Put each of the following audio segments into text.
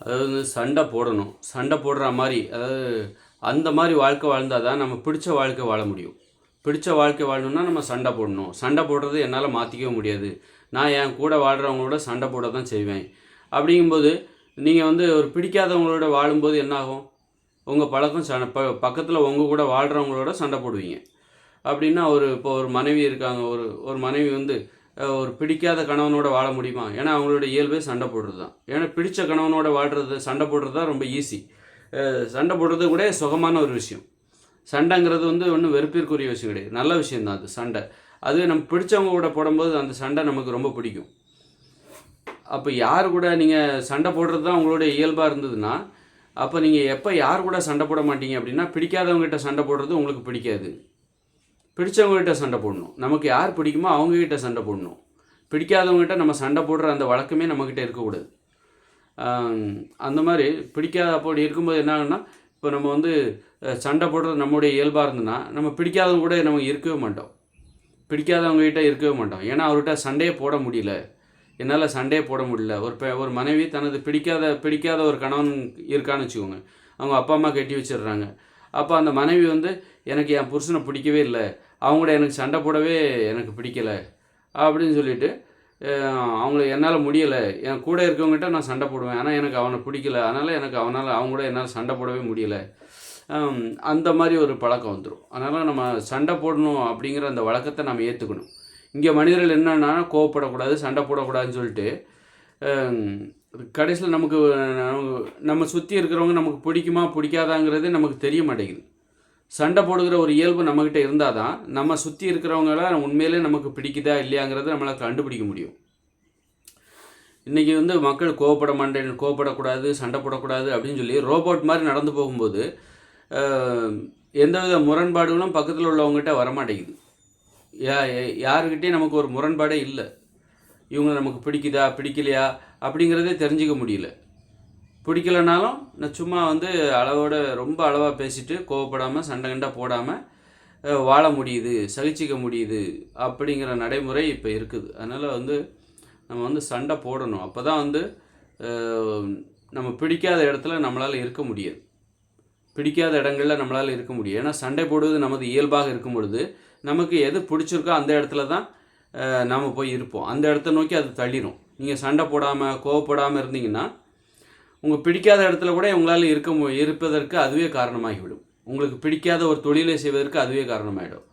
அதாவது வந்து சண்டை போடணும். சண்டை போடுற மாதிரி அதாவது அந்த மாதிரி வாழ்க்கை வாழ்ந்தால் தான் நம்ம பிடிச்ச வாழ்க்கை வாழ முடியும். பிடிச்ச வாழ்க்கை வாழணும்னா நம்ம சண்டை போடணும். சண்டை போடுறது என்னால் மாற்றிக்கவே முடியாது. நான் என் கூட வாழ்கிறவங்களோட சண்டை போட தான் செய்வேன். அப்படிங்கும்போது நீங்கள் வந்து ஒரு பிடிக்காதவங்களோட வாழும்போது என்னாகும்? உங்கள் பழக்கம் ச ப பக்கத்தில் உங்கள் கூட வாழ்கிறவங்களோட சண்டை போடுவீங்க. அப்படின்னா ஒரு இப்போ ஒரு மனைவி இருக்காங்க ஒரு ஒரு மனைவி வந்து ஒரு பிடிக்காத கணவனோட வாழ முடியுமா? ஏன்னா அவங்களோட இயல்பே சண்டை போடுறது தான் ஏன்னா பிடிச்ச கணவனோட வாழ்கிறது சண்டை போடுறது தான் ரொம்ப ஈஸி சண்டை போடுறது கூட சுகமான ஒரு விஷயம். சண்டைங்கிறது வந்து ஒன்றும் வெறுப்பிற்குரிய விஷயம் கிடையாது. நல்ல விஷயம் தான் அது சண்டை. அதுவே நம்ம பிடிச்சவங்க கூட போடும்போது அந்த சண்டை நமக்கு ரொம்ப பிடிக்கும். அப்போ யார் கூட நீங்கள் சண்டை போடுறது தான் உங்களுடைய இயல்பாக இருந்ததுன்னா அப்போ நீங்கள் எப்போ யார் கூட சண்டை போட மாட்டீங்க அப்படின்னா பிடிக்காதவங்ககிட்ட சண்டை போடுறது உங்களுக்கு பிடிக்காது. பிடிச்சவங்ககிட்ட சண்டை போடணும். நமக்கு யார் பிடிக்குமோ அவங்ககிட்ட சண்டை போடணும். பிடிக்காதவங்ககிட்ட நம்ம சண்டை போடுற அந்த வழக்கமே நம்மக்கிட்ட இருக்கக்கூடாது. அந்த மாதிரி பிடிக்காத அப்படி இருக்கும்போது என்ன ஆகும்னா இப்போ நம்ம வந்து சண்டை போடுறது நம்முடைய இயல்பாக இருந்ததுன்னா நம்ம பிடிக்காதவங்க கூட நம்ம இருக்கவே மாட்டோம். பிடிக்காதவங்ககிட்ட இருக்கவே மாட்டோம். ஏன்னா அவர்கிட்ட சண்டையே போட முடியல. என்னால் சண்டையே போட முடியல. ஒரு பெ ஒரு மனைவி தனது பிடிக்காத பிடிக்காத ஒரு கணவன் இருக்கான்னு வச்சுக்கோங்க. அவங்க அப்பா அம்மா கட்டி வச்சிடுறாங்க. அப்போ அந்த மனைவி வந்து எனக்கு என் புருஷனை பிடிக்கவே இல்லை. அவங்கள எனக்கு சண்டை போடவே எனக்கு பிடிக்கல அப்படின்னு சொல்லிட்டு அஹ், அவங்கள என்னால் முடியலை. என் கூட இருக்கவங்ககிட்ட நான் சண்டை போடுவேன். ஆனால் எனக்கு அவனை பிடிக்கல. அதனால் எனக்கு அவனால் அவங்க கூட என்னால் சண்டை போடவே முடியல. அந்த மாதிரி ஒரு பழக்கம் வந்துடும் அதனால் நம்ம சண்டை போடணும் அப்படிங்கிற அந்த வழக்கத்தை நம்ம ஏற்றுக்கணும் இங்கே மனிதர்கள் என்னென்னா கோவப்படக்கூடாது சண்டை போடக்கூடாதுன்னு சொல்லிட்டு கடைசியில் நமக்கு நமக்கு- நம்ம சுற்றி இருக்கிறவங்க நமக்கு பிடிக்குமா பிடிக்காதாங்கிறதே நமக்கு தெரிய மாட்டேங்குது. சண்டை போடுகிற ஒரு இயல்பு நம்மக்கிட்ட இருந்தால் தான் நம்ம சுற்றி இருக்கிறவங்கள உண்மையிலே நமக்கு பிடிக்குதா இல்லையாங்கிறத நம்மளால் கண்டுபிடிக்க முடியும். இன்றைக்கி வந்து மக்கள் கோவப்பட மாட்டேன் கோவப்படக்கூடாது சண்டை போடக்கூடாது அப்படின்னு சொல்லி ரோபோட் மாதிரி நடந்து போகும்போது எந்தவித முரண்பாடுகளும் பக்கத்தில் உள்ளவங்ககிட்ட வரமாட்டேங்குது. யா யா- யாருக்கிட்டேயும் நமக்கு ஒரு முரண்பாடே இல்லை. இவங்க நமக்கு பிடிக்குதா பிடிக்கலையா அப்படிங்கிறதே தெரிஞ்சுக்க முடியல. பிடிக்கலனாலும் நான் சும்மா வந்து அளவோட ரொம்ப அளவாக பேசிட்டு கோவப்படாமல் சண்டை கண்டா போடாமல் வாழ முடியுது சகிச்சிக்க முடியுது அப்படிங்கிற நடைமுறை இப்போ இருக்குது. அதனால் வந்து நம்ம வந்து சண்டை போடணும். அப்போ தான் வந்து நம்ம பிடிக்காத இடத்துல நம்மளால் இருக்க முடியாது. பிடிக்காத இடங்களில் நம்மளால் இருக்க முடியும் ஏன்னா சண்டை போடுவது நமது இயல்பாக இருக்கும் பொழுது நமக்கு எது பிடிச்சிருக்கோ அந்த இடத்துல தான் நாம் போய் இருப்போம். அந்த இடத்த நோக்கி அது தள்ளிடும் நீங்கள் சண்டை போடாமல் கோவப்படாமல் இருந்தீங்கன்னா உங்கள் பிடிக்காத இடத்துல கூட உங்களால் இருக்க மு இருப்பதற்கு அதுவே காரணமாகிவிடும். உங்களுக்கு பிடிக்காத ஒரு தொழிலை செய்வதற்கு அதுவே காரணமாகிடும்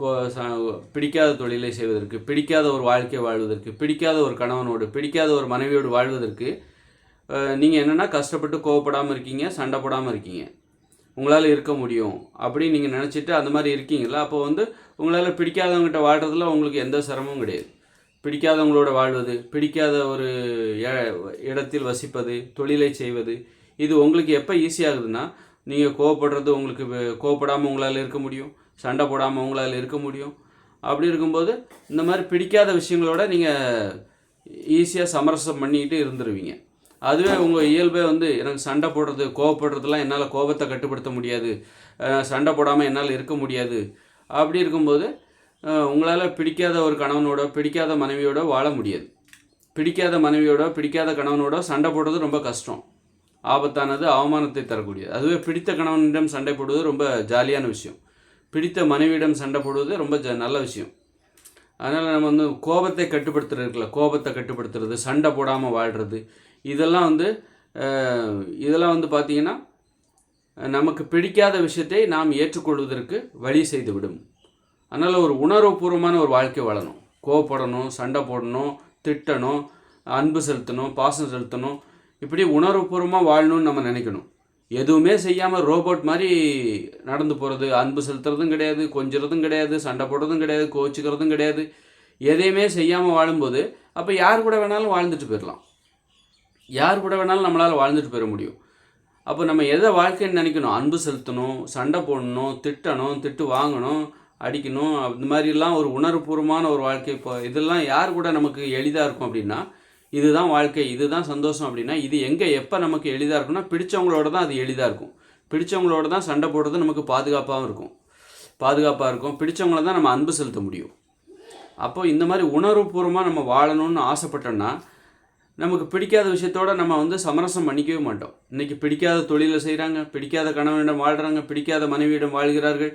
கோ- பிடிக்காத தொழிலை செய்வதற்கு பிடிக்காத ஒரு வாழ்க்கை வாழ்வதற்கு பிடிக்காத ஒரு கணவனோடு பிடிக்காத ஒரு மனைவியோடு வாழ்வதற்கு நீங்கள் என்னென்னா கஷ்டப்பட்டு கோவப்படாமல் இருக்கீங்க சண்டை போடாமல் இருக்கீங்க. உங்களால் இருக்க முடியும் அப்படின்னு நீங்கள் நினச்சிட்டு அந்த மாதிரி இருக்கீங்களா அப்போ வந்து உங்களால் பிடிக்காதவங்ககிட்ட வாழ்கிறதுல உங்களுக்கு எந்த சிரமமும் கிடையாது. பிடிக்காதவங்களோட வாழ்வது பிடிக்காத ஒரு இடத்தில் வசிப்பது தொழிலை செய்வது இது உங்களுக்கு எப்போ ஈஸியாகுதுன்னா நீங்கள் கோவப்படுறது உங்களுக்கு கோவப்படாமல் உங்களால் இருக்க முடியும் சண்டை போடாமல் உங்களால் இருக்க முடியும். அப்படி இருக்கும்போது இந்த மாதிரி பிடிக்காத விஷயங்களோட நீங்கள் ஈஸியாக சமரசம் பண்ணிக்கிட்டு இருந்துருவீங்க. அதுவே உங்கள் இயல்பே வந்து எனக்கு சண்டை போடுறது கோவப்படுறதுலாம் என்னால் கோபத்தை கட்டுப்படுத்த முடியாது சண்டை போடாமல் என்னால் இருக்க முடியாது. அப்படி இருக்கும்போது உங்களால் பிடிக்காத ஒரு கணவனோட பிடிக்காத மனைவியோட வாழ முடியாது. பிடிக்காத மனைவியோட பிடிக்காத கணவனோட சண்டை போடுறது ரொம்ப கஷ்டம். ஆபத்தானது அவமானத்தை தரக்கூடியது. அதுவே பிடித்த கணவனிடம் சண்டை போடுவது ரொம்ப ஜாலியான விஷயம். பிடித்த மனைவியிடம் சண்டை போடுவது ரொம்ப ஜ நல்ல விஷயம். அதனால் நம்ம வந்து கோபத்தை கட்டுப்படுத்துறதுல கோபத்தை கட்டுப்படுத்துறது சண்டை போடாமல் வாழ்கிறது இதெல்லாம் வந்து இதெல்லாம் வந்து பார்த்திங்கன்னா நமக்கு பிடிக்காத விஷயத்தை நாம் ஏற்றுக்கொள்வதற்கு வழி செய்துவிடும். அதனால் ஒரு உணர்வுபூர்வமான ஒரு வாழ்க்கை வாழணும். கோவப்படணும் சண்டை போடணும் திட்டணும் அன்பு செலுத்தணும் பாசம் செலுத்தணும். இப்படி உணர்வுபூர்வமாக வாழணும்னு நம்ம நினைக்கணும். எதுவுமே செய்யாமல் ரோபோட் மாதிரி நடந்து போகிறது அன்பு செலுத்துறதும் கிடையாது கொஞ்சிறதும் கிடையாது சண்டை போடுறதும் கிடையாது கோச்சிக்கிறதும் கிடையாது. எதையுமே செய்யாமல் வாழும்போது அப்போ யார் கூட வேணாலும் வாழ்ந்துட்டு போயிடலாம் யார் கூட வேணாலும் நம்மளால் வாழ்ந்துட்டு போயிட முடியும். அப்போ நம்ம எதை வாழ்க்கைன்னு நினைக்கணும்? அன்பு செலுத்தணும் சண்டை போடணும் திட்டணும் திட்டு வாங்கணும் அடிக்கணும். இந்த மாதிரிலாம் ஒரு உணர்வுபூர்வமான ஒரு வாழ்க்கை. இப்போ இதெல்லாம் யார் கூட நமக்கு எளிதாக இருக்கும் அப்படின்னா இதுதான் வாழ்க்கை இதுதான் சந்தோஷம் அப்படின்னா இது எங்கே எப்போ நமக்கு எளிதாக இருக்கும்னா பிடிச்சவங்களோட தான் அது எளிதாக இருக்கும். பிடிச்சவங்களோட தான் சண்டை போடுறது நமக்கு பாதுகாப்பாகவும் இருக்கும். பாதுகாப்பாக இருக்கும். பிடிச்சவங்கள தான் நம்ம அன்பு செலுத்த முடியும். அப்போ இந்த மாதிரி உணர்வுபூர்வமாக நம்ம வாழணும்னு ஆசைப்பட்டோன்னா நமக்கு பிடிக்காத விஷயத்தோட நம்ம வந்து சமரசம் பண்ணிக்கவே மாட்டோம். இன்றைக்கி பிடிக்காத தொழிலை செய்கிறாங்க பிடிக்காத கணவனிடம் வாழ்கிறாங்க பிடிக்காத மனைவியிடம் வாழ்கிறார்கள்.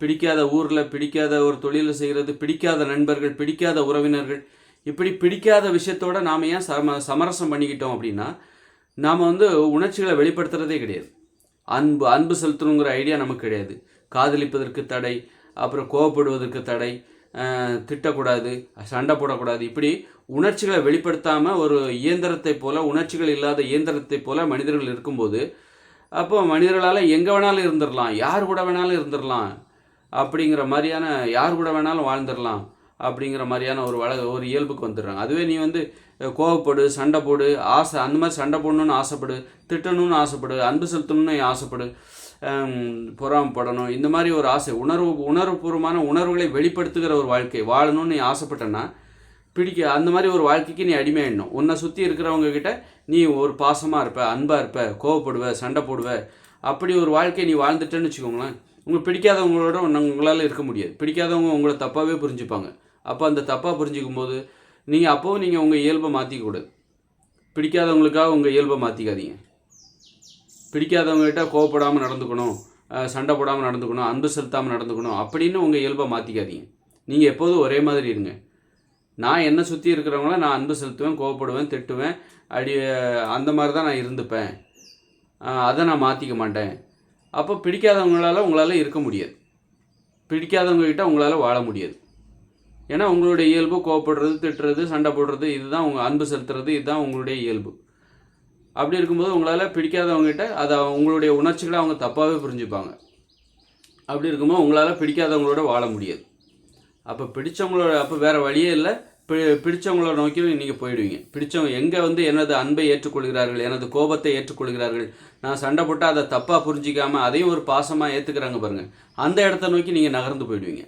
பிடிக்காத ஊரில் பிடிக்காத ஒரு தொழிலை செய்கிறது பிடிக்காத நண்பர்கள் பிடிக்காத உறவினர்கள். இப்படி பிடிக்காத விஷயத்தோட நாம் ஏன் சம சமரசம் பண்ணிக்கிட்டோம் அப்படின்னா நாம் வந்து உணர்ச்சிகளை வெளிப்படுத்துறதே கிடையாது. அன்பு அன்பு செலுத்தணுங்கிற ஐடியா நமக்கு கிடையாது. காதலிப்பதற்கு தடை அப்புறம் கோவப்படுவதற்கு தடை திட்டக்கூடாது சண்டை போடக்கூடாது. இப்படி உணர்ச்சிகளை வெளிப்படுத்தாமல் ஒரு இயந்திரத்தை போல் உணர்ச்சிகள் இல்லாத இயந்திரத்தை போல் மனிதர்கள் இருக்கும்போது அப்போ மனிதர்களால் எங்கே வேணாலும் இருந்துடலாம் யார் கூட வேணாலும் இருந்துடலாம் அப்படிங்கிற மாதிரியான யார் கூட வேணாலும் வாழ்ந்துடலாம் அப்படிங்கிற மாதிரியான ஒரு வள ஒரு இயல்புக்கு வந்துடுறாங்க. அதுவே நீ வந்து கோவப்படு சண்டை போடு ஆசை அந்த மாதிரி சண்டை போடணும்னு ஆசைப்படு திட்டணும்னு ஆசைப்படு அன்பு செலுத்தணும்னு ஆசைப்படு ஹம், பொறாமப்படணும் இந்த மாதிரி ஒரு ஆசை உணர்வு உணர்வுபூர்வமான உணர்வுகளை வெளிப்படுத்துகிற ஒரு வாழ்க்கை வாழணும்னு நீ ஆசைப்பட்டேன்னா பிடிக்க அந்த மாதிரி ஒரு வாழ்க்கைக்கு நீ அடிமையாயிடணும். உன்னை சுற்றி இருக்கிறவங்க கிட்ட நீ ஒரு பாசமாக இருப்ப அன்பாக இருப்ப கோவப்படுவ சண்டை போடுவ அப்படி ஒரு வாழ்க்கையை நீ வாழ்ந்துட்டேன்னு வச்சுக்கோங்களேன். உங்களுக்கு பிடிக்காதவங்களோட உங்களால் இருக்க முடியாது. பிடிக்காதவங்க உங்களை தப்பாகவே புரிஞ்சுப்பாங்க. அப்போ அந்த தப்பாக புரிஞ்சுக்கும் போது நீங்கள் அப்போவும் நீங்கள் உங்கள் இயல்பை மாற்றிக்கூடாது பிடிக்காதவங்களுக்காக உங்கள் இயல்பை மாற்றிக்காதீங்க பிடிக்காதவங்ககிட்ட கோவப்படாமல் நடந்துக்கணும் சண்டை போடாமல் நடந்துக்கணும் அன்பு செலுத்தாமல் நடந்துக்கணும் அப்படின்னு உங்கள் இயல்பை மாற்றிக்காதீங்க நீங்கள் எப்போதும் ஒரே மாதிரி இருங்க. நான் என்னை சுற்றி இருக்கிறவங்கள நான் அன்பு செலுத்துவேன் கோவப்படுவேன் திட்டுவேன் அடி அந்த மாதிரி தான் நான் இருந்துப்பேன். அதை நான் மாற்றிக்க மாட்டேன். அப்போ பிடிக்காதவங்களால உங்களால் இருக்க முடியாது. பிடிக்காதவங்ககிட்ட உங்களால் வாழ முடியாது. ஏன்னா உங்களுடைய இயல்பு கோவப்படுறது திட்டுறது சண்டை போடுறது இதுதான் உங்கள் அன்பு செலுத்துறது இதுதான் உங்களுடைய இயல்பு. அப்படி இருக்கும்போது உங்களால் பிடிக்காதவங்ககிட்ட அதை உங்களுடைய உணர்ச்சிகளை அவங்க தப்பாகவே புரிஞ்சுப்பாங்க. அப்படி இருக்கும்போது உங்களால் பிடிக்காதவங்களோட வாழ முடியாது. அப்போ பிடிச்சவங்களோட அப்போ வேறு வழியே இல்லை. பி பிடிச்சவங்களோட நோக்கியும் நீங்கள் போயிடுவீங்க. பிடிச்சவங்க எங்கே வந்து எனது அன்பை ஏற்றுக்கொள்கிறார்கள் எனது கோபத்தை ஏற்றுக்கொள்கிறார்கள் நான் சண்டை போட்டால் அதை தப்பாக புரிஞ்சிக்காமல் அதையும் ஒரு பாசமாக ஏற்றுக்கிறாங்க பாருங்கள் அந்த இடத்த நோக்கி நீங்கள் நகர்ந்து போயிடுவீங்க.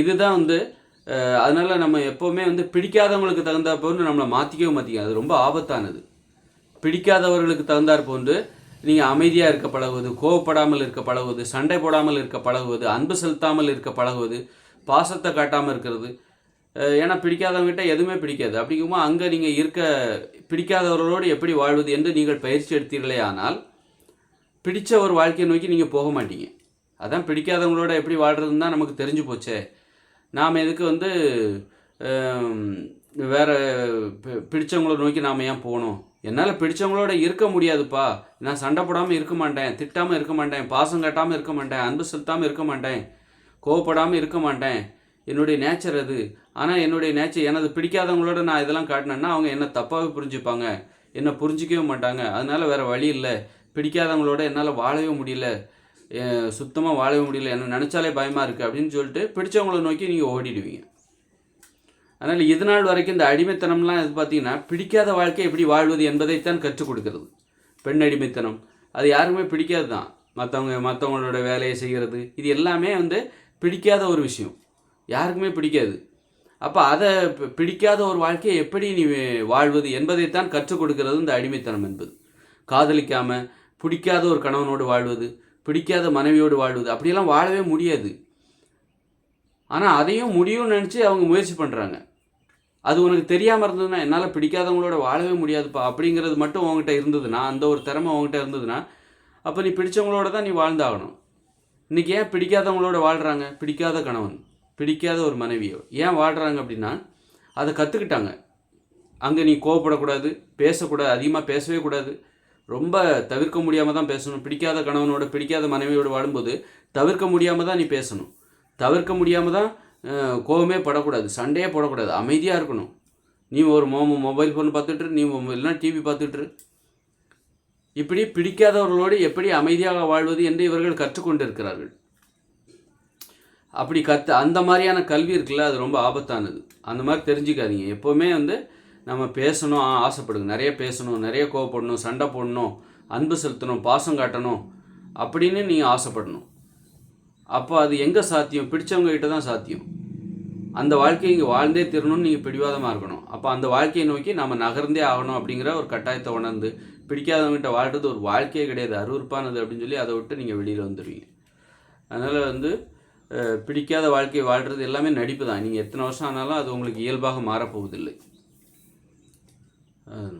இதுதான் வந்து அதனால் நம்ம எப்போவுமே வந்து பிடிக்காதவங்களுக்கு தகுந்தா போன்று நம்மளை மாற்றிக்கவே மாற்றிக்க அது ரொம்ப ஆபத்தானது. பிடிக்காதவர்களுக்கு தகுந்தாற் போன்று நீங்கள் அமைதியாக இருக்க பழகுவது கோவப்படாமல் இருக்க பழகுவது சண்டை போடாமல் இருக்க பழகுவது அன்பு செலுத்தாமல் இருக்க பழகுவது பாசத்தை காட்டாமல் இருக்கிறது ஏன்னா பிடிக்காதவங்ககிட்ட எதுவுமே பிடிக்காது. அப்படிங்கும்போது அங்கே நீங்கள் இருக்க பிடிக்காதவர்களோடு எப்படி வாழ்வது என்று நீங்கள் பயிற்சி எடுத்தீர்களே ஆனால் பிடித்த ஒரு வாழ்க்கையை நோக்கி நீங்கள் போக மாட்டீங்க. அதான் பிடிக்காதவங்களோட எப்படி வாழ்கிறதுன்னு தான் நமக்கு தெரிஞ்சு போச்சே. நாம் எதுக்கு வந்து வேறு வேற பி- நோக்கி நாம் ஏன் போகணும்? என்னால் பிடிச்சவங்களோட இருக்க முடியாதுப்பா. நான் சண்டை போடாமல் இருக்க மாட்டேன் திட்டாமல் இருக்க மாட்டேன் பாசம் கட்டாமல் இருக்க மாட்டேன் அன்பு செலுத்தாமல் இருக்க மாட்டேன் கோவப்படாமல் இருக்க மாட்டேன். என்னுடைய நேச்சர் அது. ஆனால் என்னுடைய நேச்சர் எனது பிடிக்காதவங்களோட நான் இதெல்லாம் காட்டினேன்னா அவங்க என்ன தப்பாகவே புரிஞ்சுப்பாங்க. என்னை புரிஞ்சிக்கவே மாட்டாங்க. அதனால் வேறு வழி இல்லை. பிடிக்காதவங்களோட என்னால் வாழவே முடியல. சுத்தமாக வாழவே முடியல. என்ன நினச்சாலே பயமாக இருக்குது அப்படின்னு சொல்லிட்டு பிடிச்சவங்கள நோக்கி நீங்கள் ஓடிடுவீங்க. அதனால் இது நாள் வரைக்கும் இந்த அடிமைத்தனம்லாம் இது பார்த்தீங்கன்னா பிடிக்காத வாழ்க்கை எப்படி வாழ்வது என்பதைத்தான் கற்றுக் கொடுக்கிறது. பெண் அடிமைத்தனம். அது யாருக்குமே பிடிக்காது தான் மற்றவங்க மற்றவங்களோட வேலையை செய்கிறது இது எல்லாமே வந்து பிடிக்காத ஒரு விஷயம். யாருக்குமே பிடிக்காது. அப்போ அதை பிடிக்காத ஒரு வாழ்க்கையை எப்படி நீ வாழ்வது என்பதைத்தான் கற்றுக் கொடுக்கிறது இந்த அடிமைத்தனம் என்பது. காதலிக்காமல் பிடிக்காத ஒரு கணவனோடு வாழ்வது பிடிக்காத மனைவியோடு வாழ்வது அப்படியெல்லாம் வாழவே முடியாது. ஆனால் அதையும் முடியும்னு நினச்சி அவங்க முயற்சி பண்ணுறாங்க அது உனக்கு தெரியாமல் இருந்ததுன்னா என்னால் பிடிக்காதவங்களோட வாழவே முடியாதுப்பா அப்படிங்கிறது மட்டும் உங்ககிட்ட இருந்ததுன்னா அந்த ஒரு திறமை உங்ககிட்ட இருந்ததுன்னா அப்போ நீ பிடிச்சவங்களோட தான் நீ வாழ்ந்தாகணும். இன்றைக்கி ஏன் பிடிக்காதவங்களோட வாழ்கிறாங்க பிடிக்காத கணவன். பிடிக்காத ஒரு மனைவியோ ஏன் வாழ்கிறாங்க அப்படின்னா அதை கற்றுக்கிட்டாங்க அங்கே நீ கோவப்படக்கூடாது பேசக்கூடாது அதிகமாக பேசவே கூடாது. ரொம்ப தவிர்க்க முடியாமல் தான் பேசணும். பிடிக்காத கணவனோட பிடிக்காத மனைவியோடு வாழும்போது தவிர்க்க முடியாமல் தான் நீ பேசணும். தவிர்க்க முடியாமல் தான் கோபமே கோவமே படக்கூடாது. சண்டையே போடக்கூடாது. அமைதியாக இருக்கணும். நீ ஒரு மொ மொபைல் ஃபோன் பார்த்துட்டு நீ மொ- இல்லைன்னா டிவி பார்த்துட்டு இப்படி பிடிக்காதவர்களோடு எப்படி அமைதியாக வாழ்வது என்று இவர்கள் கற்றுக்கொண்டிருக்கிறார்கள். அப்படி கற்று அந்த மாதிரியான கல்வி இருக்குல்ல அது ரொம்ப ஆபத்தானது. அந்த மாதிரி தெரிஞ்சுக்காதீங்க. எப்போவுமே வந்து நம்ம பேசணும் ஆ- ஆசைப்படுங்க. நிறைய பேசணும் நிறைய கோவப்படணும் சண்டை போடணும் அன்பு செலுத்தணும் பாசம் காட்டணும் அப்படின்னு நீங்கள் ஆசைப்படணும். அப்போ அது எங்கே சாத்தியம்? பிடிச்சவங்க கிட்ட தான் சாத்தியம். அந்த வாழ்க்கையை இங்கே வாழ்ந்தே தீரணும்னு நீங்கள் பிடிவாதமாக இருக்கணும். அப்போ அந்த வாழ்க்கையை நோக்கி நம்ம நகர்ந்தே ஆகணும் அப்படிங்கிற ஒரு கட்டாயத்தை உணர்ந்து பிடிக்காதவங்ககிட்ட வாழ்கிறது ஒரு வாழ்க்கையே கிடையாது அருவருப்பானது அப்படின்னு சொல்லி அதை விட்டு நீங்கள் வெளியில் வந்துடுவீங்க. அதனால் வந்து பிடிக்காத வாழ்க்கையை வாழ்கிறது எல்லாமே நடிப்பு தான். நீங்கள் எத்தனை வருஷம் ஆனாலும் அது உங்களுக்கு இயல்பாக மாறப்போவதில்லை. அஹ்,